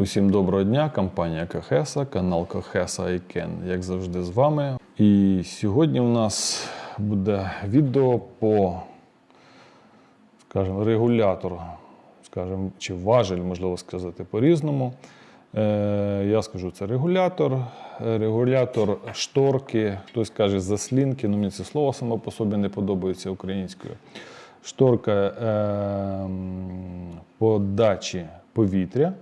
Усім доброго дня, компанія Кахеса, канал Кахеса iCan, як завжди, з вами. І сьогодні у нас буде відео по, скажімо, регулятор, скажімо, чи важель, можливо сказати по-різному. Е, я скажу, це регулятор, регулятор шторки, хтось каже заслінки, ну мені це слово само по собі не подобається українською. Шторка е, подачі повітря.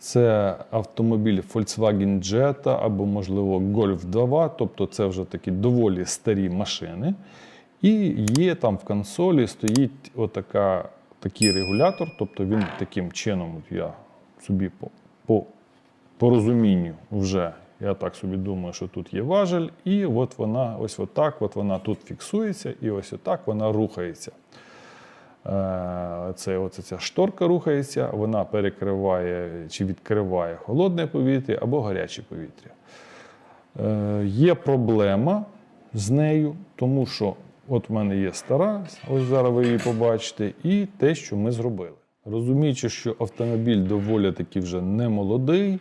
Це автомобіль Volkswagen Jetta або, можливо, Golf 2, тобто це вже такі доволі старі машини. І є там в консолі стоїть отака, такий регулятор, тобто він таким чином, я собі по, по, по розумінню вже, я так собі думаю, що тут є важель, і от вона ось отак, от вона тут фіксується, і ось отак вона рухається. Е, Це оце ця шторка рухається, вона перекриває чи відкриває холодне повітря або гаряче повітря. Е, Є проблема з нею, тому що от в мене є стара, ось зараз ви її побачите, і те, що ми зробили. Розуміючи, що автомобіль доволі таки вже не молодий,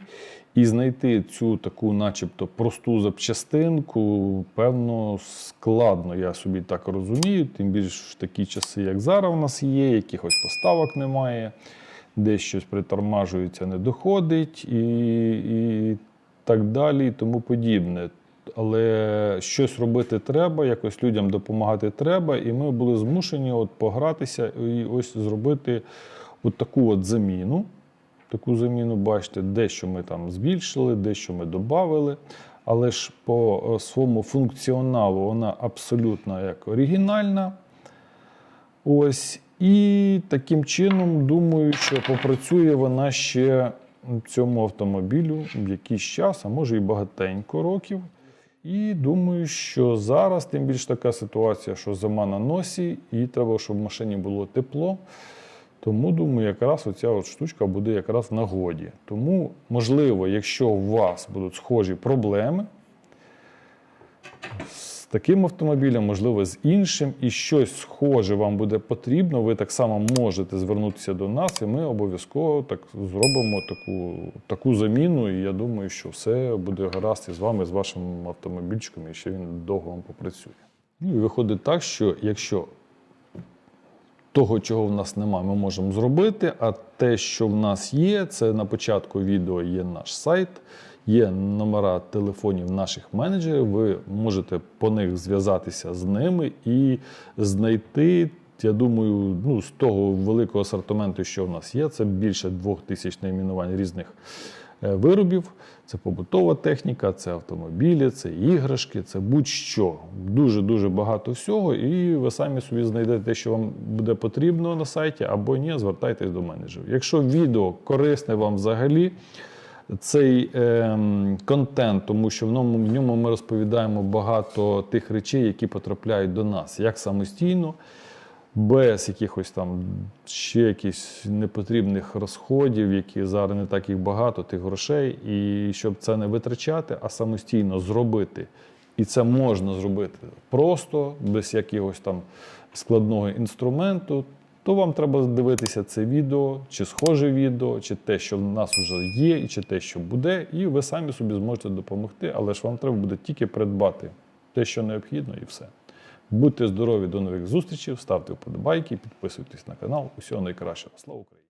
і знайти цю таку, начебто, просту запчастинку, певно, складно, я собі так розумію. Тим більш в такі часи, як зараз у нас є, якихось поставок немає, десь щось притормажується, не доходить і, і так далі, і тому подібне. Але щось робити треба, якось людям допомагати треба, і ми були змушені от погратися і ось зробити от таку от заміну. Таку заміну, бачите, дещо ми там збільшили, дещо ми додали. Але ж по е, своєму функціоналу вона абсолютно як оригінальна. Ось. І таким чином, думаю, що попрацює вона ще цьому автомобілю якийсь час, а може і багатенько років. І думаю, що зараз тим більш така ситуація, що зима на носі, і треба, щоб в машині було тепло. Тому думаю, якраз оця от штучка буде якраз в нагоді. Тому, можливо, якщо у вас будуть схожі проблеми з таким автомобілем, можливо, з іншим, і щось схоже вам буде потрібно, ви так само можете звернутися до нас, і ми обов'язково так зробимо таку, таку заміну. І я думаю, що все буде гаразд із вами, з вашим автомобільчиком, і ще він довго вам попрацює. Ну і виходить так, що якщо того, чого в нас немає, ми можемо зробити. А те, що в нас є, це на початку відео є наш сайт, є номера телефонів наших менеджерів. Ви можете по них зв'язатися з ними і знайти. Я думаю, ну, з того великого асортименту, що в нас є, це більше двох тисяч найменувань різних виробів. Це побутова техніка, це автомобілі, це іграшки, це будь-що. Дуже-дуже багато всього, і ви самі собі знайдете те, що вам буде потрібно на сайті, або ні, звертайтесь до менеджерів. Якщо відео корисне вам взагалі, цей ем, контент, тому що в ньому, в ньому ми розповідаємо багато тих речей, які потрапляють до нас, як самостійно, без якихось там ще якихось непотрібних розходів, які зараз не так їх багато, тих грошей, і щоб це не витрачати, а самостійно зробити. І це можна зробити просто, без якогось там складного інструменту, то вам треба дивитися це відео, чи схоже відео, чи те, що в нас вже є, і чи те, що буде, і ви самі собі зможете допомогти, але ж вам треба буде тільки придбати те, що необхідно, і все. Будьте здорові, до нових зустрічей, ставте вподобайки, підписуйтесь на канал. Усього найкращого. Слава Україні!